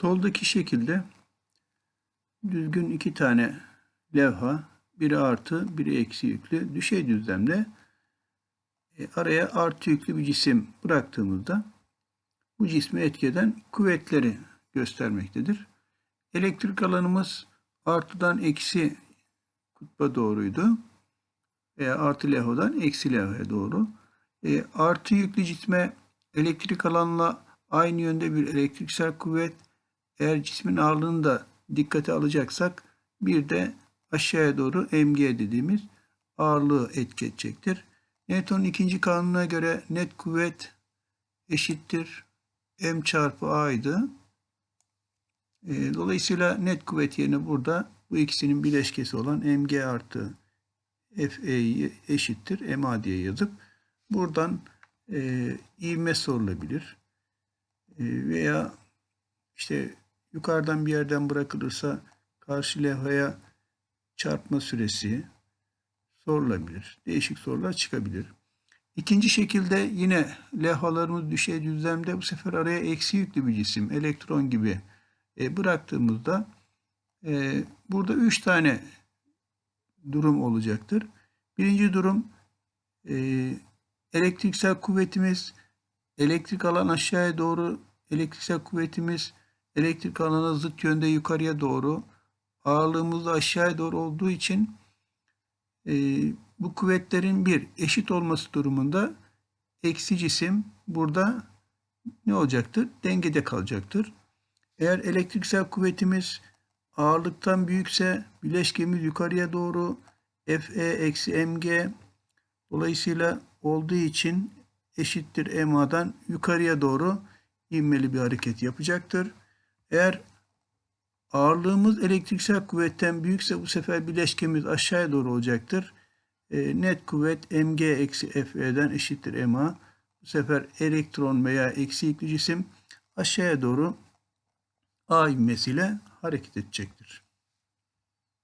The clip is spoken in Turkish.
Soldaki şekilde düzgün iki tane levha, biri artı, biri eksi yüklü düşey düzlemde e, araya artı yüklü bir cisim bıraktığımızda bu cisme etki eden kuvvetleri göstermektedir. Elektrik alanımız artıdan eksi kutba doğruydu. Veya artı levhadan eksi levhaya doğru. E, artı yüklü cisme elektrik alanla aynı yönde bir elektriksel kuvvet eğer cismin ağırlığını da dikkate alacaksak bir de aşağıya doğru mg dediğimiz ağırlığı etki edecektir. Newton'un ikinci kanununa göre net kuvvet eşittir m çarpı a'ydı. E, dolayısıyla net kuvvet yerine burada bu ikisinin bileşkesi olan mg artı fe'yi eşittir ma diye yazıp buradan e, ivme sorulabilir. E, veya işte yukarıdan bir yerden bırakılırsa karşı levhaya çarpma süresi sorulabilir. Değişik sorular çıkabilir. İkinci şekilde yine levhalarımız düşey düzlemde bu sefer araya eksi yüklü bir cisim, elektron gibi e, bıraktığımızda e, burada üç tane durum olacaktır. Birinci durum e, elektriksel kuvvetimiz elektrik alan aşağıya doğru elektriksel kuvvetimiz elektrik alana zıt yönde yukarıya doğru ağırlığımız da aşağıya doğru olduğu için e, bu kuvvetlerin bir eşit olması durumunda eksi cisim burada ne olacaktır? Dengede kalacaktır. Eğer elektriksel kuvvetimiz ağırlıktan büyükse bileşkemiz yukarıya doğru Fe eksi mg dolayısıyla olduğu için eşittir MA'dan yukarıya doğru inmeli bir hareket yapacaktır. Eğer ağırlığımız elektriksel kuvvetten büyükse bu sefer bileşkemiz aşağıya doğru olacaktır. E, net kuvvet mg eksi fe'den eşittir ma. Bu sefer elektron veya eksi yüklü cisim aşağıya doğru a ivmesiyle hareket edecektir.